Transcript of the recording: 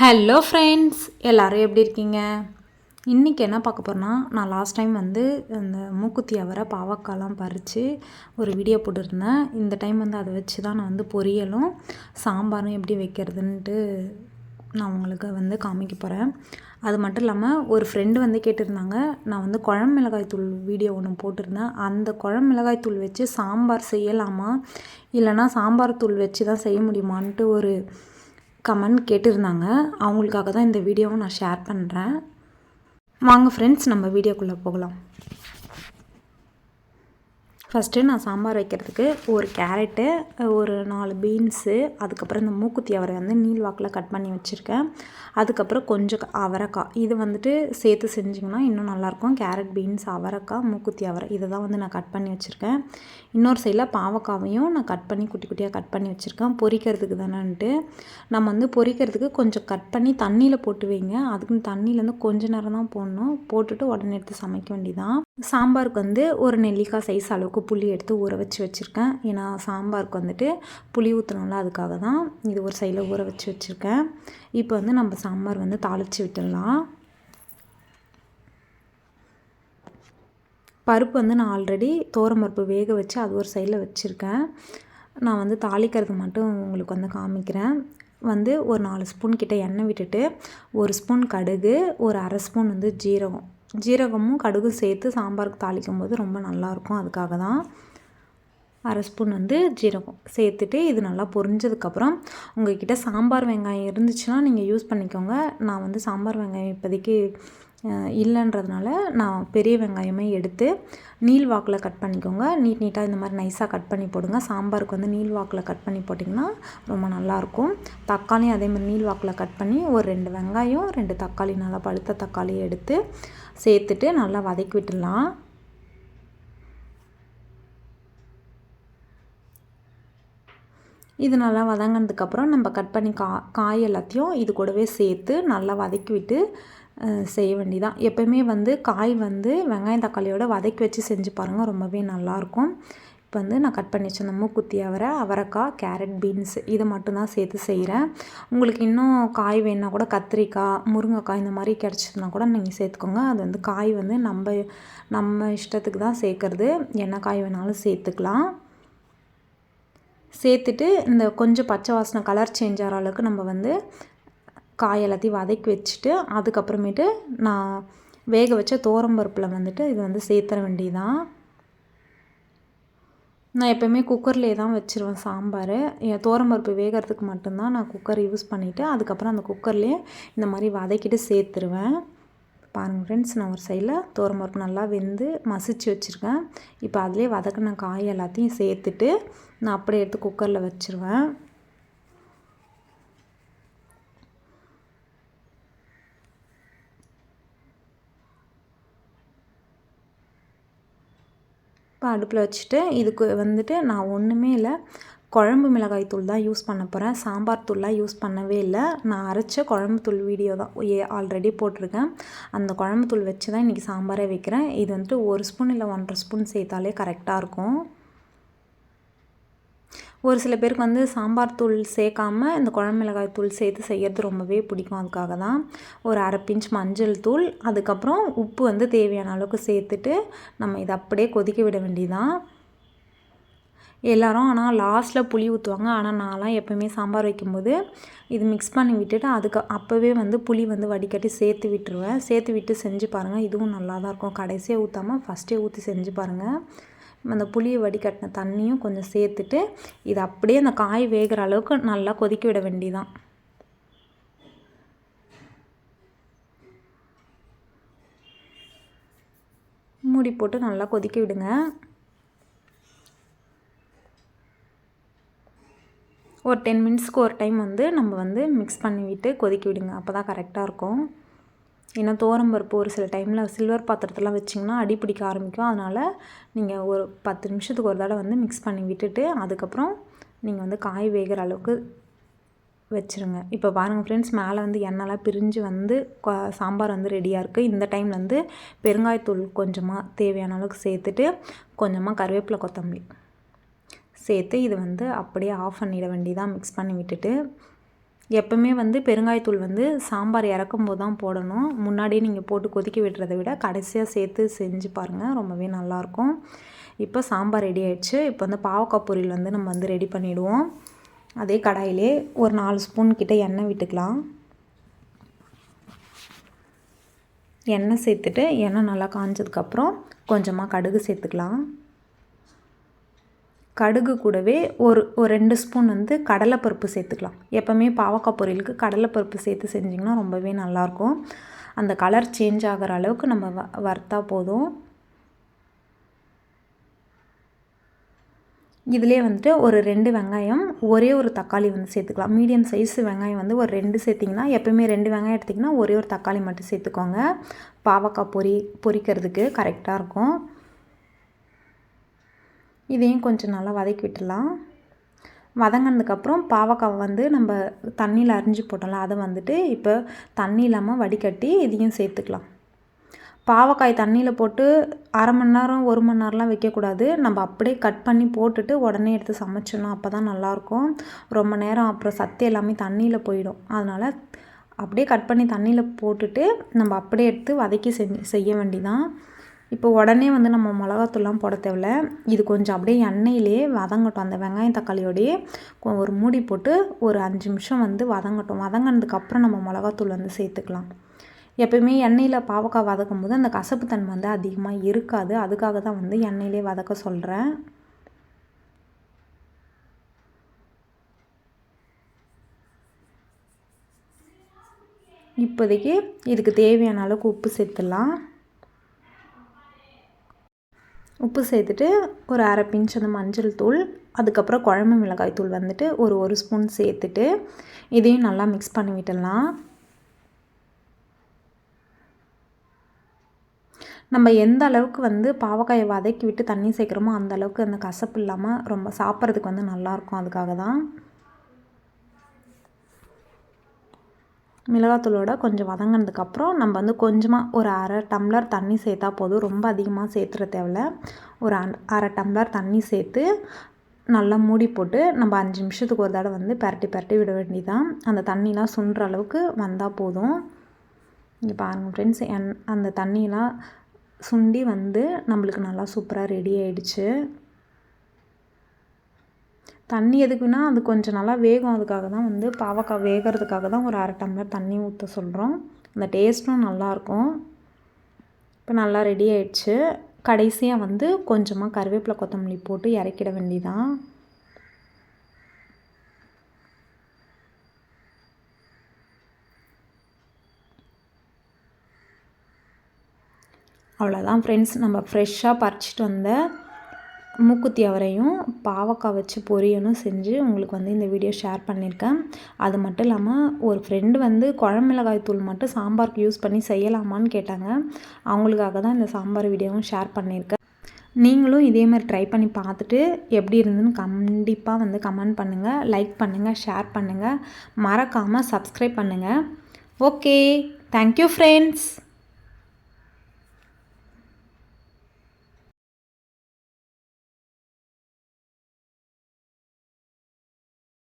Hello friends எல்லோரும் எப்படி இருக்கீங்க? இன்றைக்கி என்ன பார்க்க போகிறேன்னா நான் லாஸ்ட் டைம் வந்து அந்த மூக்குத்தி அவரை பாவக்காலாம் பறித்து ஒரு வீடியோ போட்டுருந்தேன். இந்த டைம் வந்து அதை வச்சு தான் நான் வந்து பொரியலும் சாம்பாரும் எப்படி வைக்கிறதுன்ட்டு நான் உங்களுக்கு வந்து காமிக்க போகிறேன் அது மட்டும் இல்லாமல் ஒரு ஃப்ரெண்டு வந்து கேட்டிருந்தாங்க நான் வந்து குழம்பு மிளகாய் தூள் வீடியோ ஒன்று போட்டிருந்தேன். அந்த குழம்பு மிளகாய் தூள் வச்சு சாம்பார் செய்யலாமா? இல்லைனா சாம்பார் தூள் வச்சு தான் செய்ய முடியுமான்ட்டு ஒரு கமெண்ட் கேட்டிருந்தாங்க. அவங்களுக்காக தான் இந்த வீடியோவை நான் ஷேர் பண்ணுறேன் வாங்க ஃப்ரெண்ட்ஸ் நம்ம வீடியோக்குள்ளே போகலாம். ஃபஸ்ட்டு நான் சாம்பார் வைக்கிறதுக்கு ஒரு கேரட்டு ஒரு நாலு பீன்ஸு அதுக்கப்புறம் இந்த மூக்குத்தி அவரை வந்து நீல் வாக்கில் கட் பண்ணி வச்சுருக்கேன். அதுக்கப்புறம் கொஞ்சம் அவரைக்காய் இது வந்துட்டு சேர்த்து செஞ்சிங்கன்னா இன்னும் நல்லாயிருக்கும். கேரட் பீன்ஸ் அவரைக்காய் மூக்குத்தி அவரை இதை தான் வந்து நான் கட் பண்ணி வச்சுருக்கேன். இன்னொரு சைடில் பாவக்காவையும் நான் கட் பண்ணி குட்டி குட்டியாக கட் பண்ணி வச்சுருக்கேன். பொரிக்கிறதுக்கு தானேன்ட்டு. நம்ம வந்து பொரிக்கிறதுக்கு கொஞ்சம் கட் பண்ணி தண்ணியில் போட்டு வைங்க. அதுக்குன்னு தண்ணியிலேருந்து கொஞ்ச நேரம் தான் போடணும். போட்டுட்டு உடனே எடுத்து சமைக்க வேண்டியதான் சாம்பாருக்கு வந்து ஒரு நெல்லிக்காய் சைஸ் அளவுக்கு புளி எடுத்து ஊற வச்சு வச்சுருக்கேன். ஏன்னா சாம்பாருக்கு வந்துட்டு புளி ஊற்றணும்ல அதுக்காக தான் இது ஒரு சைடில் ஊற வச்சு வச்சுருக்கேன். இப்போ வந்து நம்ம சாம்பார் வந்து தாளித்து விட்டுடலாம். பருப்பு வந்து நான் ஆல்ரெடி பருப்பு வேக வச்சு அது ஒரு சைடில் வச்சுருக்கேன். நான் வந்து தாளிக்கிறது மட்டும் உங்களுக்கு வந்து காமிக்கிறேன். வந்து ஒரு நாலு ஸ்பூன் கிட்ட எண்ணெய் விட்டுட்டு ஒரு ஸ்பூன் கடுகு ஒரு அரை ஸ்பூன் வந்து ஜீரகம். ஜீரகமும் கடுகு சேர்த்து சாம்பாருக்கு தாளிக்கும் போது ரொம்ப நல்லாயிருக்கும். அதுக்காக தான் அரை ஸ்பூன் வந்து ஜீரகம் சேர்த்துட்டு இது நல்லா பொரிஞ்சதுக்கப்புறம் உங்கள்கிட்ட சாம்பார் வெங்காயம் இருந்துச்சுன்னா நீங்கள் யூஸ் பண்ணிக்கோங்க. நான் வந்து சாம்பார் வெங்காயம் இப்போதைக்கு இல்லைன்றதுனால நான் பெரிய வெங்காயமே எடுத்து நீல் வாக்கில் கட் பண்ணிக்கோங்க. நீட் நீட்டாக இந்த மாதிரி நைஸாக கட் பண்ணி போடுங்க. சாம்பாருக்கு வந்து நீல் வாக்கில் கட் பண்ணி போட்டிங்கன்னா ரொம்ப நல்லாயிருக்கும் தக்காளியும் அதே மாதிரி நீல் வாக்கில் கட் பண்ணி ஒரு ரெண்டு வெங்காயம் ரெண்டு தக்காளி நல்லா பழுத்த தக்காளி எடுத்து சேர்த்துட்டு நல்லா வதக்கி விட்டுடலாம். இது நல்லா வதங்கினதுக்கப்புறம் நம்ம கட் பண்ணி கா காய் எல்லாத்தையும் இது கூடவே சேர்த்து நல்லா வதக்கி விட்டு செய்ய வேண்டிதான். எப்போயுமே வந்து காய் வந்து வெங்காயம் தக்காளியோட வதக்கி வச்சு செஞ்சு பாருங்கள் ரொம்பவே நல்லாயிருக்கும் இப்போ வந்து நான் கட் பண்ணி வச்சிருந்த மூக்குத்தி அவரை அவரைக்காய் கேரட் பீன்ஸ் இதை மட்டும்தான் சேர்த்து செய்கிறேன் உங்களுக்கு இன்னும் காய் வேணுன்னா கூட கத்திரிக்காய் முருங்கைக்காய் இந்த மாதிரி கிடச்சிதுன்னா கூட நீங்கள் சேர்த்துக்கோங்க. அது வந்து காய் வந்து நம்ம நம்ம இஷ்டத்துக்கு தான் சேர்க்குறது. என்ன காய் வேணாலும் சேர்த்துக்கலாம். சேர்த்துட்டு இந்த கொஞ்சம் பச்சை வாசனை கலர் சேஞ்ச் ஆகிற அளவுக்கு நம்ம வந்து காய் எல்லாத்தையும் வதக்கி வச்சுட்டு அதுக்கப்புறமேட்டு நான் வேக வச்ச தோரம்பருப்பில் வந்துட்டு இது வந்து சேர்த்துற வேண்டியதான் நான் எப்போயுமே குக்கர்லேயே தான் வச்சுருவேன் சாம்பார். என் தோரம்பருப்பு வேகிறதுக்கு மட்டும்தான் நான் குக்கர் யூஸ் பண்ணிவிட்டு அதுக்கப்புறம் அந்த குக்கர்லேயே இந்த மாதிரி வதக்கிட்டு சேர்த்துருவேன். பாருங்கள் ஃப்ரெண்ட்ஸ் நான் ஒரு சைடில் தோரம்பருப்பு நல்லா வெந்து மசிச்சு வச்சுருக்கேன். இப்போ அதிலே வதக்கின காய் எல்லாத்தையும் சேர்த்துட்டு நான் அப்படியே எடுத்து குக்கரில் வச்சுருவேன். இப்போ அடுப்பில் வச்சுட்டு இதுக்கு வந்துட்டு நான் ஒன்றுமே இல்லை. குழம்பு மிளகாய் தூள் தான் யூஸ் பண்ண போகிறேன் சாம்பார் தூள்லாம் யூஸ் பண்ணவே இல்லை. நான் அரைச்ச குழம்பு தூள் வீடியோ தான் ஏ ஆல்ரெடி போட்டிருக்கேன். அந்த குழம்பு தூள் வச்சு தான் இன்றைக்கி சாம்பாரே வைக்கிறேன். இது வந்துட்டு ஒரு ஸ்பூன் இல்லை ஒன்றரை ஸ்பூன் சேர்த்தாலே கரெக்டாக இருக்கும். ஒரு சில பேருக்கு வந்து சாம்பார் தூள் சேர்க்காம இந்த குழம்பு தூள் சேர்த்து செய்கிறது ரொம்பவே பிடிக்கும். அதுக்காக தான் ஒரு அரை பிஞ்ச் மஞ்சள் தூள் அதுக்கப்புறம் உப்பு வந்து தேவையான அளவுக்கு சேர்த்துட்டு நம்ம இதை அப்படியே கொதிக்க விட வேண்டியதான் எல்லாரும் ஆனால் லாஸ்ட்டில் புளி ஊற்றுவாங்க ஆனால் நான்லாம் எப்போயுமே சாம்பார் வைக்கும்போது இது மிக்ஸ் பண்ணி விட்டுட்டு அதுக்கு அப்போவே வந்து புளி வந்து வடிகட்டி சேர்த்து விட்டுருவேன். சேர்த்து விட்டு செஞ்சு பாருங்கள் இதுவும் நல்லா தான் இருக்கும் கடைசியாக ஊற்றாமல் ஃபஸ்ட்டே ஊற்றி செஞ்சு பாருங்கள் அந்த புளியை வடிகட்டின தண்ணியும் கொஞ்சம் சேர்த்துட்டு இது அப்படியே அந்த காய் வேகிற அளவுக்கு நல்லா கொதிக்க விட வேண்டிதான். மூடி போட்டு நல்லா கொதிக்க விடுங்க. ஒரு டென் மினிட்ஸ்க்கு ஒரு டைம் வந்து நம்ம வந்து மிக்ஸ் பண்ணிவிட்டு கொதிக்க விடுங்க. அப்போ தான் கரெக்டாக இருக்கும். ஏன்னா பருப்பு ஒரு சில டைமில் சில்வர் பாத்திரத்தெல்லாம் வச்சிங்கன்னா அடி பிடிக்க ஆரம்பிக்கும். அதனால் நீங்கள் ஒரு பத்து நிமிஷத்துக்கு ஒரு தடவை வந்து மிக்ஸ் பண்ணி விட்டுட்டு அதுக்கப்புறம் நீங்கள் வந்து காய் வேகிற அளவுக்கு வச்சுருங்க. இப்போ பாருங்கள் ஃப்ரெண்ட்ஸ் மேலே வந்து எண்ணெய்லாம் பிரிஞ்சு வந்து சாம்பார் வந்து ரெடியாக இருக்குது இந்த டைமில் வந்து பெருங்காயத்தூள் கொஞ்சமாக தேவையான அளவுக்கு சேர்த்துட்டு கொஞ்சமாக கருவேப்பிலை கொத்தமல்லி சேர்த்து இது வந்து அப்படியே ஆஃப் பண்ணிட வேண்டியதான் மிக்ஸ் பண்ணி விட்டுட்டு எப்போவுமே வந்து பெருங்காயத்தூள் வந்து சாம்பார் இறக்கும் போது தான் போடணும். முன்னாடியே நீங்கள் போட்டு கொதிக்க விடுறதை விட கடைசியாக சேர்த்து செஞ்சு பாருங்கள் ரொம்பவே நல்லாயிருக்கும். இப்போ சாம்பார் ரெடி ஆயிடுச்சு. இப்போ வந்து பாவக்காய் பொரியல் வந்து நம்ம வந்து ரெடி பண்ணிவிடுவோம் அதே கடாயிலே ஒரு நாலு ஸ்பூன் கிட்டே எண்ணெய் விட்டுக்கலாம். எண்ணெய் சேர்த்துட்டு எண்ணெய் நல்லா காஞ்சதுக்கப்புறம் கொஞ்சமாக கடுகு சேர்த்துக்கலாம். கடுகு கூடவே ஒரு ஒரு ரெண்டு ஸ்பூன் வந்து கடலைப்பருப்பு சேர்த்துக்கலாம். எப்போவுமே பாவக்காய் பொரியலுக்கு கடலைப்பருப்பு சேர்த்து செஞ்சிங்கன்னா ரொம்பவே நல்லாயிருக்கும். அந்த கலர் சேஞ்ச் ஆகிற அளவுக்கு நம்ம வ வறுத்தா போதும். இதிலே வந்துட்டு ஒரு ரெண்டு வெங்காயம் ஒரே ஒரு தக்காளி வந்து சேர்த்துக்கலாம். மீடியம் சைஸ் வெங்காயம் வந்து ஒரு ரெண்டு சேர்த்திங்கன்னா எப்போயுமே ரெண்டு வெங்காயம் எடுத்திங்கன்னா ஒரே ஒரு தக்காளி மட்டும் சேர்த்துக்கோங்க. பாவக்காய் பொரி பொரிக்கிறதுக்கு கரெக்டாக இருக்கும். இதையும் கொஞ்சம் நல்லா வதக்கி விட்டுடலாம் வதங்கினதுக்கப்புறம் பாவக்காய் வந்து நம்ம தண்ணியில் அரிஞ்சு போட்டோம்ல அதை வந்துட்டு இப்போ தண்ணி இல்லாமல் வடிகட்டி இதையும் சேர்த்துக்கலாம். பாவக்காய் தண்ணியில் போட்டு அரை மணி நேரம் ஒரு மணி நேரம்லாம் வைக்கக்கூடாது. நம்ம அப்படியே கட் பண்ணி போட்டுட்டு உடனே எடுத்து சமைச்சிடணும். அப்போ தான் நல்லாயிருக்கும். ரொம்ப நேரம் அப்புறம் சத்து எல்லாமே தண்ணியில் போயிடும். அதனால் அப்படியே கட் பண்ணி தண்ணியில் போட்டுட்டு நம்ம அப்படியே எடுத்து வதக்கி செஞ்சு செய்ய வேண்டிதான். இப்போ உடனே வந்து நம்ம மிளகாத்தூள்லாம் போட தேவையில்ல. இது கொஞ்சம் அப்படியே எண்ணெயிலே வதங்கட்டும். அந்த வெங்காயம் தக்காளியோடையே ஒரு மூடி போட்டு ஒரு அஞ்சு நிமிஷம் வந்து வதங்கட்டும். வதங்கினதுக்கப்புறம் நம்ம மிளகாத்தூள் வந்து சேர்த்துக்கலாம். எப்போயுமே எண்ணெயில் பாவக்காய் வதக்கும் போது அந்த கசப்பு தன்மை வந்து அதிகமாக இருக்காது. அதுக்காக தான் வந்து எண்ணெயிலே வதக்க சொல்கிறேன் இப்போதைக்கு இதுக்கு தேவையான அளவுக்கு உப்பு சேர்த்துடலாம். உப்பு சேர்த்துட்டு ஒரு அரை பிஞ்ச் அந்த மஞ்சள் தூள் அதுக்கப்புறம் குழம்பு மிளகாய் தூள் வந்துட்டு ஒரு ஒரு ஸ்பூன் சேர்த்துட்டு இதையும் நல்லா மிக்ஸ் பண்ணி விட்டுடலாம். நம்ம எந்த அளவுக்கு வந்து பாவக்காயை வதக்கி விட்டு தண்ணி சேர்க்குறோமோ அந்த அளவுக்கு அந்த கசப்பு இல்லாமல் ரொம்ப சாப்பிட்றதுக்கு வந்து நல்லாயிருக்கும் அதுக்காக தான் மிளகாத்தூளோட கொஞ்சம் வதங்கினதுக்கப்புறம் நம்ம வந்து கொஞ்சமாக ஒரு அரை டம்ளர் தண்ணி சேர்த்தா போதும். ரொம்ப அதிகமாக சேர்த்துற தேவையில்ல. ஒரு அரை டம்ளர் தண்ணி சேர்த்து நல்லா மூடி போட்டு நம்ம அஞ்சு நிமிஷத்துக்கு ஒரு தடவை வந்து பரட்டி பரட்டி விட வேண்டியதான் அந்த தண்ணிலாம் சுண்டுற அளவுக்கு வந்தால் போதும். இங்கே பாருங்கள் ஃப்ரெண்ட்ஸ் என் அந்த தண்ணியெலாம் சுண்டி வந்து நம்மளுக்கு நல்லா சூப்பராக ரெடி ஆகிடுச்சு தண்ணி எதுக்குன்னா அது கொஞ்சம் நல்லா வேகும். அதுக்காக தான் வந்து பாவக்காய் வேகிறதுக்காக தான் ஒரு அரை டம்ளர் தண்ணி ஊற்ற சொல்கிறோம் அந்த டேஸ்ட்டும் நல்லாயிருக்கும் இப்போ நல்லா ரெடி ஆயிடுச்சு. கடைசியாக வந்து கொஞ்சமாக கருவேப்பிலை கொத்தமல்லி போட்டு இறக்கிட வேண்டிதான் அவ்வளோதான் ஃப்ரெண்ட்ஸ் நம்ம ஃப்ரெஷ்ஷாக பறிச்சிட்டு வந்த மூக்குத்தி அவரையும் பாவக்காய் வச்சு பொரியலும் செஞ்சு உங்களுக்கு வந்து இந்த வீடியோ ஷேர் பண்ணியிருக்கேன். அது மட்டும் இல்லாமல் ஒரு ஃப்ரெண்டு வந்து குழம்பிளகாய் தூள் மட்டும் சாம்பாருக்கு யூஸ் பண்ணி செய்யலாமான்னு கேட்டாங்க. அவங்களுக்காக தான் இந்த சாம்பார் வீடியோவும் ஷேர் பண்ணியிருக்கேன். நீங்களும் இதே மாதிரி ட்ரை பண்ணி பார்த்துட்டு எப்படி இருந்துன்னு கண்டிப்பாக வந்து கமெண்ட் பண்ணுங்கள் லைக் பண்ணுங்கள் ஷேர் பண்ணுங்கள் மறக்காமல் சப்ஸ்கிரைப் பண்ணுங்கள் ஓகே தேங்க்யூ ஃப்ரெண்ட்ஸ்